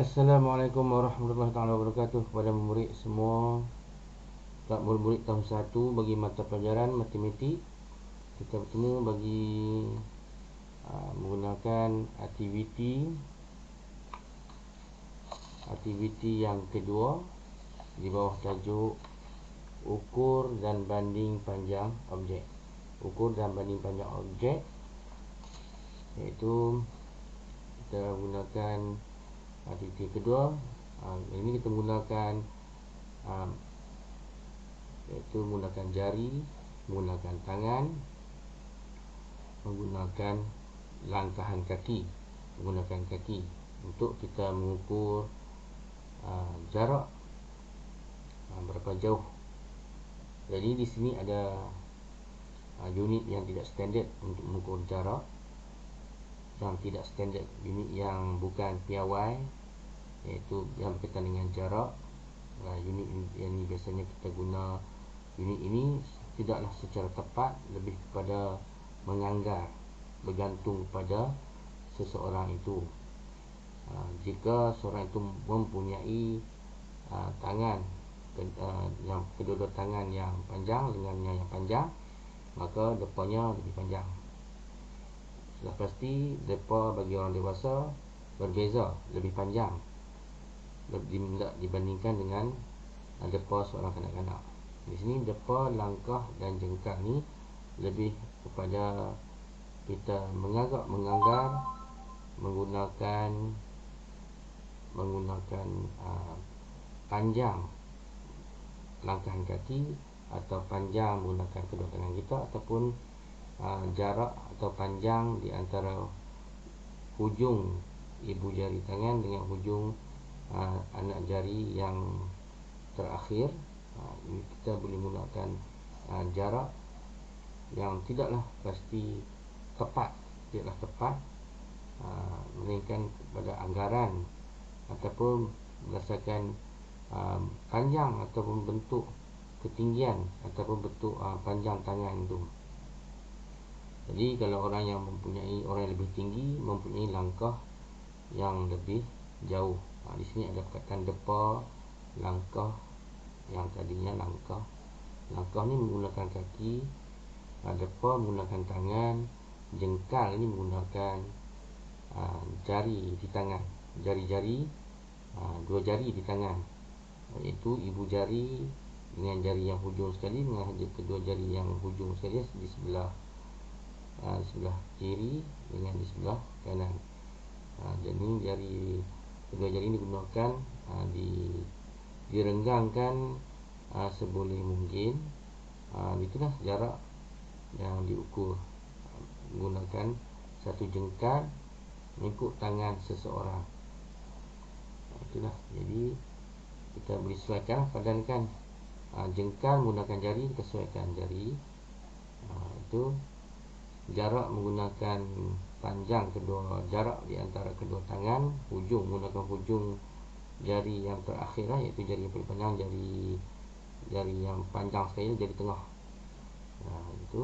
Assalamualaikum warahmatullahi taala wabarakatuh kepada murid semua. Tak murid-murid tahun 1 bagi mata pelajaran matematik. Kita bertemu bagi uh, menggunakan aktiviti aktiviti yang kedua. Di bawah tajuk ukur dan banding panjang objek. Ukur dan banding panjang objek iaitu kita gunakan aktiviti kedua uh, ini kita menggunakan um, iaitu menggunakan jari menggunakan tangan menggunakan langkahan kaki menggunakan kaki untuk kita mengukur uh, jarak uh, berapa jauh. Jadi di sini ada uh, unit yang tidak standard untuk mengukur jarak yang tidak standard unit yang bukan piawai iaitu yang berkaitan dengan jarak. Uh, unit yang ini biasanya kita guna unit ini tidaklah secara tepat lebih kepada menganggar bergantung pada seseorang itu. Uh, jika seorang itu mempunyai uh, tangan uh, yang kedua-dua tangan yang panjang dengan yang panjang maka depannya lebih panjang sudah pasti depa bagi orang dewasa berbeza lebih panjang. Dibandingkan dengan depa seorang kanak-kanak. Di sini depa langkah dan jengkal ni lebih kepada kita mengagak menganggar menggunakan menggunakan uh, panjang langkahan kaki atau panjang menggunakan kedua tangan kita ataupun uh, jarak atau panjang di antara hujung ibu jari tangan dengan hujung uh, anak jari yang terakhir. Uh, ini kita boleh menggunakan uh, jarak yang tidaklah pasti tepat tidaklah tepat uh, melainkan kepada anggaran ataupun berdasarkan uh, panjang ataupun bentuk ketinggian ataupun bentuk uh, panjang tangan itu jadi kalau orang yang mempunyai orang yang lebih tinggi mempunyai langkah yang lebih jauh. Ha, di sini ada perkataan depa langkah yang tadinya langkah. Langkah ni menggunakan kaki, ha, depa menggunakan tangan, jengkal ni menggunakan ha, jari di tangan. Jari-jari ha, dua jari di tangan. Iaitu ibu jari dengan jari yang hujung sekali dengan kedua jari yang hujung sekali di sebelah uh, sebelah kiri dengan di sebelah kanan. Ha, jadi jari kedua jari ini digunakan ha, di direnggangkan ha, seboleh mungkin. Ha, itulah jarak yang diukur ha, menggunakan satu jengkal mengikut tangan seseorang. Ha, itulah. Jadi kita boleh sesuaikan padankan ha, jengkal menggunakan jari kita sesuaikan jari. Ha, itu jarak menggunakan panjang kedua jarak di antara kedua tangan hujung menggunakan hujung jari yang terakhir lah, iaitu jari yang paling panjang jari jari yang panjang sekali jari tengah. Nah itu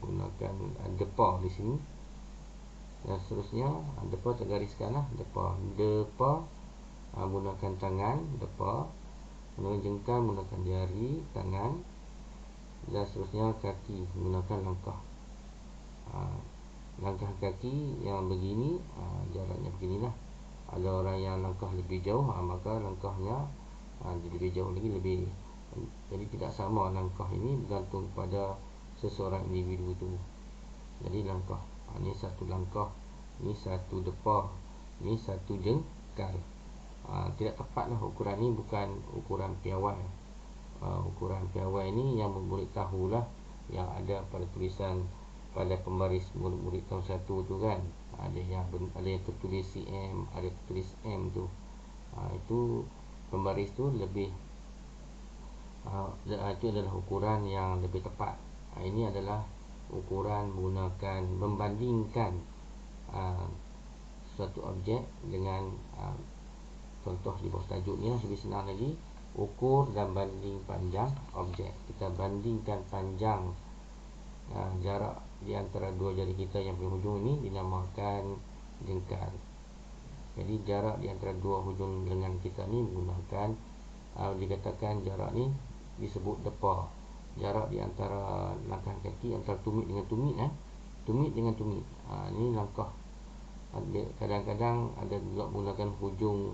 menggunakan depa di sini. Dan seterusnya depa tergariskan lah depa depa ha, menggunakan tangan depa menggunakan jengkal menggunakan jari tangan dan seterusnya kaki menggunakan langkah ha, langkah kaki yang begini ha, jaraknya beginilah. Ada orang yang langkah lebih jauh ha, maka langkahnya lebih jauh lagi lebih jadi tidak sama langkah ini bergantung pada seseorang individu itu jadi langkah ini satu langkah ini satu depa ini satu jengkal. Tidak tepatlah ukuran ini bukan ukuran piawai. Ukuran piawai ini yang memberitahulah yang ada pada tulisan pada pembaris murid-murid tahun satu tu kan. Ada yang ada yang tertulis CM ada tertulis M tu. Ha, itu pembaris tu lebih ha, itu adalah ukuran yang lebih tepat. Ha, ini adalah ukuran menggunakan membandingkan ha, suatu objek dengan ha, contoh di bawah tajuk ni lah lebih senang lagi. Ukur dan banding panjang objek. Kita bandingkan panjang uh, jarak di antara dua jari kita yang paling ini dinamakan jengkal. jadi jarak di antara dua hujung lengan kita ni menggunakan uh, dikatakan jarak ni disebut depa. Jarak di antara langkah kaki antara tumit dengan tumit eh. Tumit dengan tumit. Ha, ini langkah. Kadang-kadang ada juga menggunakan hujung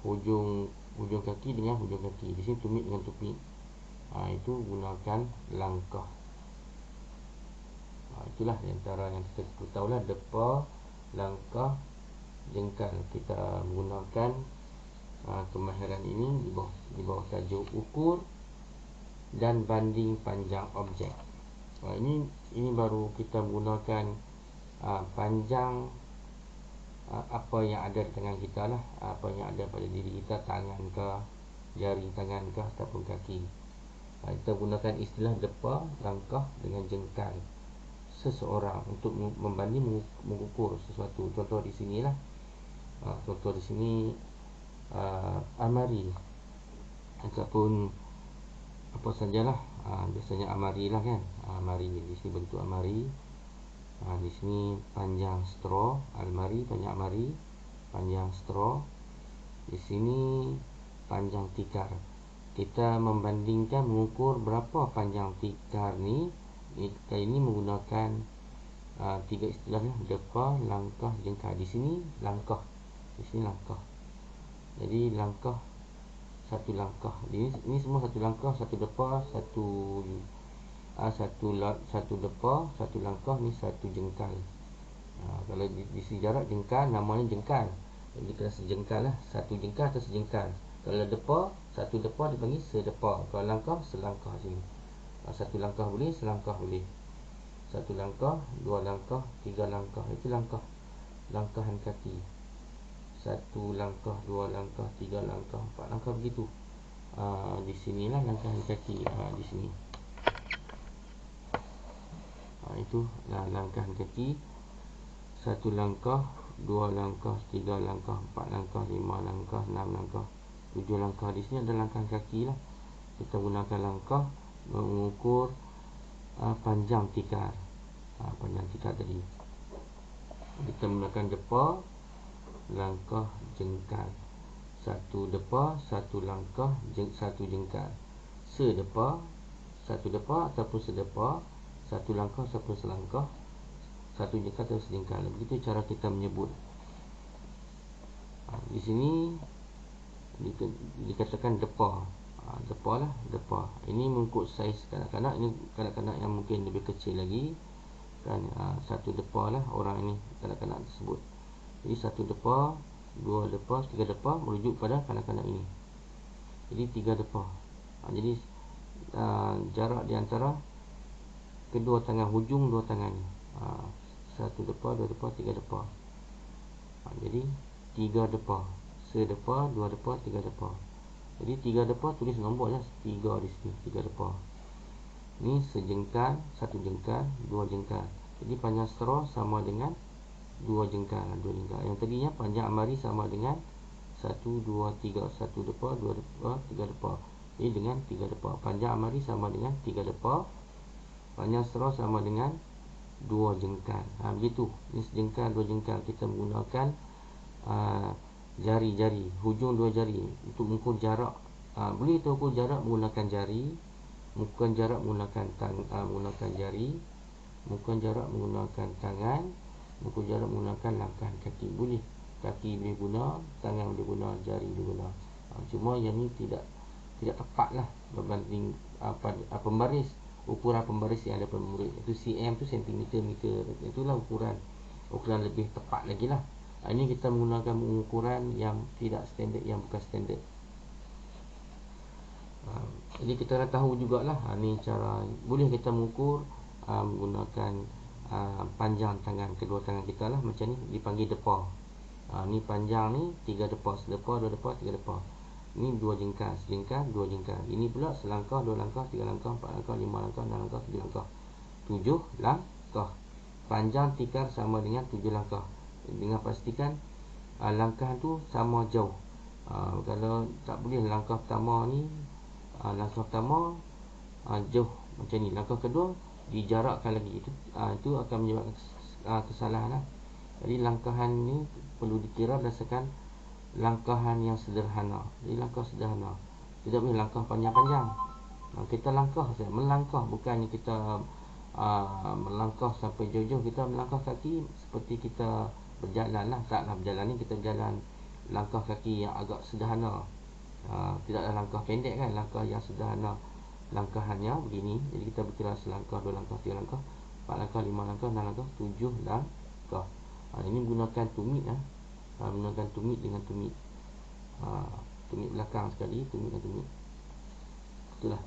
hujung hujung kaki dengan hujung kaki. Di sini tumit dengan tumit ha, itu gunakan langkah ha, itulah antara yang kita tahu lah depa langkah jengkal kita menggunakan uh, kemahiran ini di bawah, di bawah tajuk ukur dan banding panjang objek. Uh, ini ini baru kita menggunakan uh, panjang uh, apa yang ada di tangan kita lah. Apa yang ada pada diri kita tangan ke jari tangan ke ataupun kaki. Uh, kita gunakan istilah depa langkah dengan jengkal seseorang untuk membanding mengukur sesuatu. Contoh di sinilah ha, contoh di sini uh, amari. Ataupun apa sajalah. Ha, biasanya amari lah kan. Amari di sini bentuk amari. Ha, di sini panjang straw almari panjang amari. Panjang straw. Di sini panjang tikar. Kita membandingkan mengukur berapa panjang tikar ni kita ini menggunakan uh, tiga istilah depa langkah jengkal. Di sini langkah. Di sini langkah. Jadi langkah satu langkah. Ini ini semua satu langkah satu depa satu uh, satu satu depa satu langkah ni satu jengkal. Uh, kalau di, di sini jarak jengkal namanya jengkal. Jadi kena sejengkal lah satu jengkal atau sejengkal. Kalau depa satu depa dipanggil sedepa kalau langkah selangkah sini satu langkah boleh selangkah boleh satu langkah dua langkah tiga langkah itu langkah langkahan kaki satu langkah, dua langkah, tiga langkah, empat langkah begitu. Uh, di sinilah langkah kaki uh, di sini. Uh, itu lah langkah kaki. Satu langkah, dua langkah, tiga langkah, empat langkah, lima langkah, enam langkah, tujuh langkah. Di sini ada langkah kaki lah. Kita gunakan langkah mengukur uh, panjang tikar. Uh, panjang tikar tadi. Kita menggunakan depa langkah jengkal satu depa satu langkah jeng, satu jengkal sedepa satu depa ataupun sedepa satu langkah ataupun selangkah satu jengkal atau sejengkal begitu cara kita menyebut. Ha, di sini dikatakan depa ha, depa lah depa ini mengikut saiz kanak-kanak ini kanak-kanak yang mungkin lebih kecil lagi kan ha, satu depa lah orang ini kanak-kanak tersebut jadi satu depa, dua depa, tiga depa merujuk pada kanak-kanak ini. Jadi tiga depa. Ha, jadi uh, jarak di antara kedua tangan hujung dua tangan. Ha, satu depa, dua depa, tiga depa. Ha, jadi tiga depa. Sedepa, dua depa, tiga depa. Jadi tiga depa tulis nombor je tiga di sini, tiga depa. Ni sejengkal, satu jengkal, dua jengkal. Jadi panjang straw sama dengan dua jengkal dua jengkal. Yang tadinya panjang amari sama dengan satu dua tiga. Satu depa dua depa tiga depa ini dengan tiga depa panjang amari sama dengan tiga depa panjang straw sama dengan dua jengkal. Ha, begitu. Ini sejengkal dua jengkal. Kita menggunakan jari-jari hujung dua jari. Untuk mengukur jarak. Uh, boleh kita ukur jarak menggunakan jari. Mengukur jarak menggunakan tang, uh, menggunakan jari. Mengukur jarak menggunakan tangan. Ukur jarak menggunakan langkah kaki. Boleh. Kaki boleh guna, tangan boleh guna, jari boleh guna. Ha, Cuma yang ni tidak tidak tepat lah. Berbanding apa, apa pembaris. Ukuran pembaris yang ada pada murid. Itu cm tu sentimeter meter Itulah ukuran. Ukuran lebih tepat lagi lah. ha, Ini kita menggunakan ukuran yang tidak standard Yang bukan standard ha, Jadi kita dah tahu jugalah ha, Ini cara Boleh kita mengukur Menggunakan Ah, panjang tangan kedua tangan kita lah macam ni dipanggil depa. Ni panjang ni tiga depa, sedepa, dua depa, tiga depa. Ni dua jengkal, sejengkal, dua jengkal. Ini pula selangkah, dua langkah, tiga langkah, empat langkah, lima langkah, enam langkah, tujuh langkah. Tujuh langkah. Panjang tikar sama dengan tujuh langkah. Dengan pastikan uh, langkah tu sama jauh. Uh, kalau tak boleh langkah pertama ni, uh, langkah pertama uh, jauh macam ni. Langkah kedua dijarakkan lagi itu uh, itu akan menyebabkan uh, kesalahan lah. Jadi langkahan ni perlu dikira berdasarkan langkahan yang sederhana jadi langkah sederhana tidak boleh langkah panjang-panjang uh, kita langkah saja melangkah bukannya kita uh, melangkah sampai jauh-jauh kita melangkah kaki seperti kita berjalan lah taklah berjalan ni kita berjalan langkah kaki yang agak sederhana. Uh, tidaklah langkah pendek kan langkah yang sederhana. Langkahannya begini jadi kita berkira selangkah dua langkah tiga langkah empat langkah lima langkah enam langkah tujuh langkah. Uh, ini menggunakan tumit lah uh, menggunakan tumit dengan tumit uh, tumit belakang sekali tumit dan tumit. Itulah